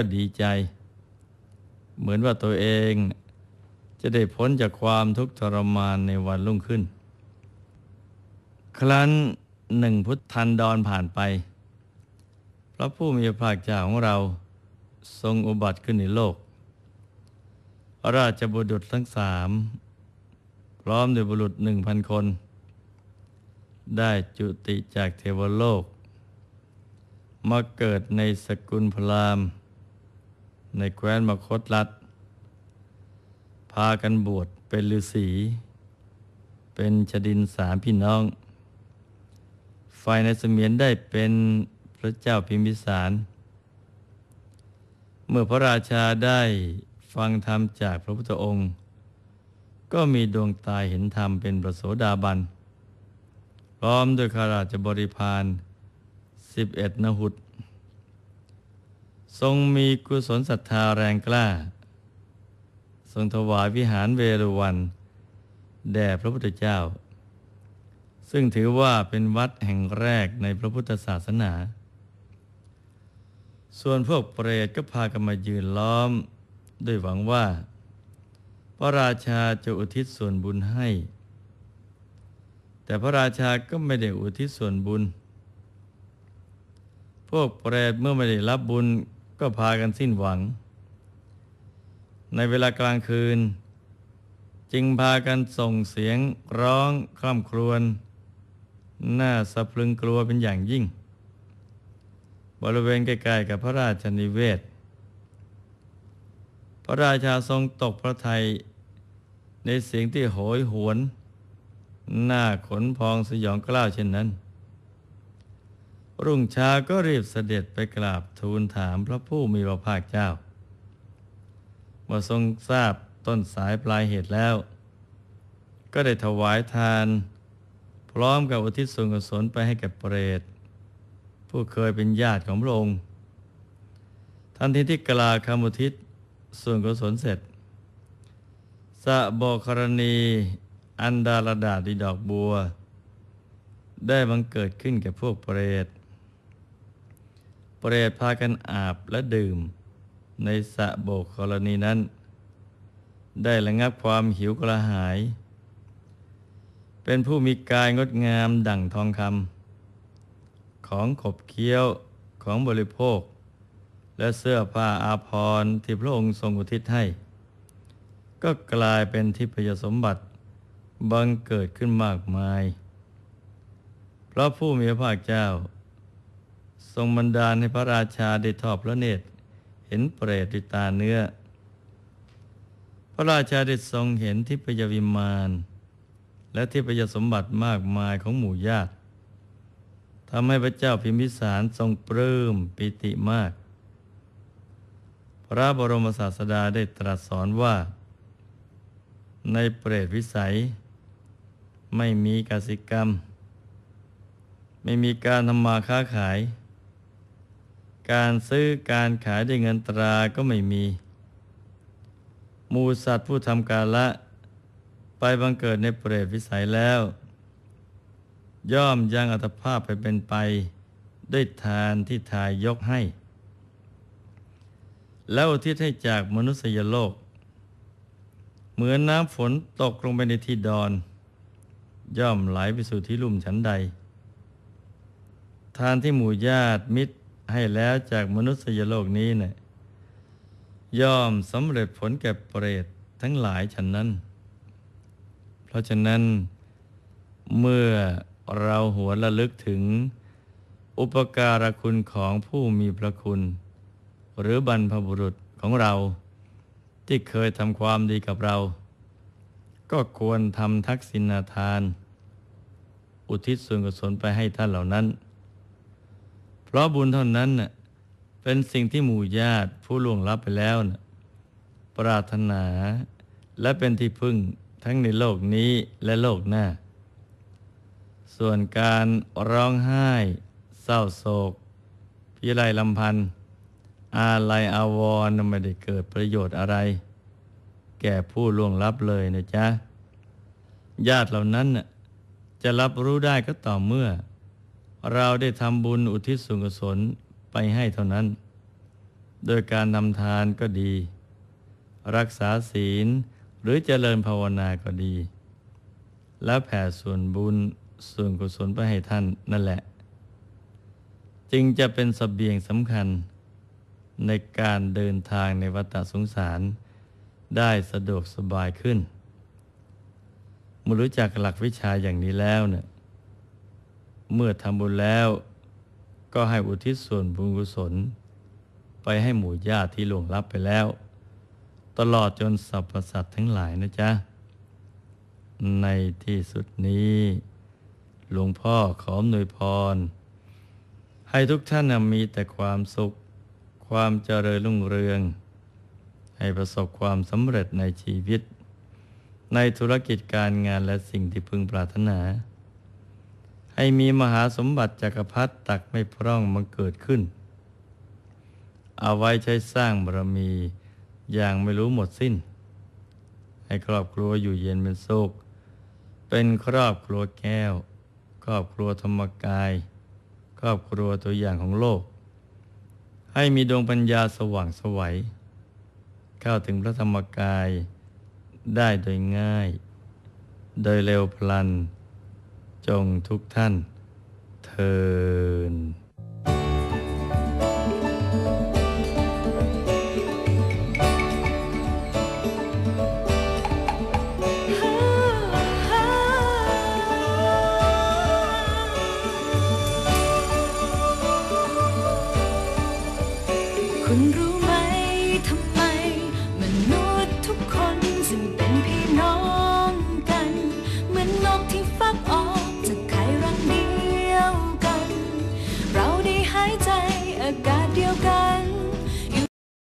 ก็ดีใจ เหมือนว่าตัวเองจะได้พ้นจากความทุกข์ทรมานในวันรุ่งขึ้น ครั้นหนึ่งพุทธันดรผ่านไป พระผู้มีพระภาคเจ้าของเราทรงอุบัติขึ้นในโลก ราชบุรุษทั้งสามพร้อมด้วยบุรุษหนึ่งพันคน ได้จุติจากเทวโลก มาเกิดในสกุลพราหมณ์ ในแคว้นมคตรัฐพากันบวชเป็นฤาษีเป็นชดินสามพี่น้อง ฝ่ายในเสมียนได้เป็นพระเจ้าพิมพิสาร เมื่อพระราชาได้ฟังธรรมจากพระพุทธองค์ ก็มีดวงตาเห็นธรรมเป็นประโสดาบัน พร้อมด้วยขาราชบริพารสิบเอ็ดนหุต ทรงมีกุศลศรัทธาแรงกล้า ทรงถวายวิหารเวรุวัน แด่พระพุทธเจ้า ซึ่งถือว่าเป็นวัดแห่งแรกในพระพุทธศาสนา ส่วนพวกเปรตก็พากันมายืนล้อม ด้วยหวังว่า พระราชาจะอุทิศส่วนบุญให้ แต่พระราชาก็ไม่ได้อุทิศส่วนบุญ พวกเปรตเมื่อไม่ได้รับบุญ ก็พากันสิ้นหวัง ในเวลากลางคืน จึงพากันส่งเสียงร้องคร่ำครวญน่าสะพรึงกลัวเป็นอย่างยิ่ง บริเวณใกล้ๆกับพระราชนิเวศ พระราชาทรงตกพระทัยในเสียงที่โหยหวน หน้าขนพองสยองกล้าวเช่นนั้น รุ่งเช้าก็รีบเสด็จไปกราบทูลถามพระผู้มีพระภาคเจ้าเมื่อทรงทราบต้นสายปลายเหตุแล้ว ก็ได้ถวายทาน พร้อมกับอุทิศส่วนกุศลไปให้แก่เปรต ผู้เคยเป็นญาติของพระองค์ ทันทีที่กล่าวคำอุทิศส่วนกุศลเสร็จสะบกรณี อันดาลดาดีดอกบัว ได้บังเกิดขึ้นแก่พวกเปรต เปรตพากันอาบและดื่ม ในสะโบกกรณีนั้น ได้ระงับความหิวกระหาย เป็นผู้มีกายงดงามดั่งทองคำของขบเคี้ยวของบริโภค และเสื้อผ้าอาภรณ์ที่พระองค์ทรงอุทิศให้ ก็กลายเป็นทิพยสมบัติบังเกิดขึ้นมากมาย เพราะผู้มีพระภาคเจ้า ทรงบันดาลให้พระราชาได้ทอดพระเนตร เห็นเปรตด้วยตาเนื้อ พระราชาได้ทรงเห็นทิพยวิมานและทิพยสมบัติมากมายของหมู่ญาติทำให้พระเจ้าพิมพิสารทรงปลื้มปิติมาก พระบรมศาสดาได้ตรัสสอนว่า ในเปรตวิสัย ไม่มีกสิกรรม ไม่มีการทำมาค้าขาย การซื้อการขายด้วยเงินตราก็ไม่มี มูสัตว์ผู้ทำการละ ไปบังเกิดในเปรตวิสัยแล้ว ย่อมยังอัตภาพไปเป็นไป ด้วยทานที่ทายยกให้ แล้วอุทิศให้จากมนุษยโลก เหมือนน้ำฝนตกลงไปในที่ดอน ย่อมไหลไปสู่ที่ลุ่มชั้นใด ทานที่หมู่ญาติมิตร ให้แล้วจากมนุษยโลกนี้เนะี่ยย่อมสำเร็จผลแก่เปรตทั้งหลายฉันนั้น เพราะฉะนั้น เมื่อเราหัวระลึกถึง อุปการะคุณของผู้มีพระคุณ หรือบรรพบุรุษของเรา ที่เคยทำความดีกับเรา ก็ควรทำทักษิณาทาน อุทิศส่วนกุศลไปให้ท่านเหล่านั้น ราะบุญเท่านั้นน่ะเป็นสิ่งที่หมู่ญาติผู้ล่วงลับไปแล้วน่ะปรารถนาและเป็นที่พึ่งทั้งในโลกนี้และโลกหน้า ส่วนการร้องไห้ เศร้าโศก พิไรลำพันธ์อาลัยอาวรณ์ไม่ได้เกิดประโยชน์อะไร แก่ผู้ล่วงลับเลยนะจ๊ะ ญาติเหล่านั้นจะรับรู้ได้ก็ต่อเมื่อ เราได้ทำบุญอุทิศส่วนกุศลไปให้เท่านั้น โดยการนำทานก็ดี รักษาศีลหรือเจริญภาวนาก็ดี แล้วแผ่ส่วนบุญส่วนกุศลไปให้ท่านนั่นแหละ จึงจะเป็นสเสบียงสำคัญ ในการเดินทางในวัฏสงสาร ได้สะดวกสบายขึ้นเมื่อรู้จักหลักวิชาอย่างนี้แล้วเนี่ย เมื่อทำบุญแล้ว ก็ให้อุทิศส่วนบุญกุศล ไปให้หมู่ญาติที่หลวงลับไปแล้ว ตลอดจนสรรพสัตว์ทั้งหลายนะจ๊ะ ในที่สุดนี้ หลวงพ่อขออนวยพร ให้ทุกท่านมีแต่ความสุข ความเจริญรุ่งเรือง ให้ประสบความสำเร็จในชีวิต ในธุรกิจการงานและสิ่งที่พึงปรารถนา ให้มีมหาสมบัติจักรพรรดิตักไม่พร่องมังเกิดขึ้น เอาไว้ใช้สร้างบารมีอย่างไม่รู้หมดสิ้น ให้ครอบครัวอยู่เย็นเป็นสุขเป็นครอบครัวแก้ว ครอบครัวธรรมกาย ครอบครัวตัวอย่างของโลก ให้มีดวงปัญญาสว่างสวัยเข้าถึงพระธรรมกายได้โดยง่าย โดยเร็วพลัน จงทุกท่านเทิน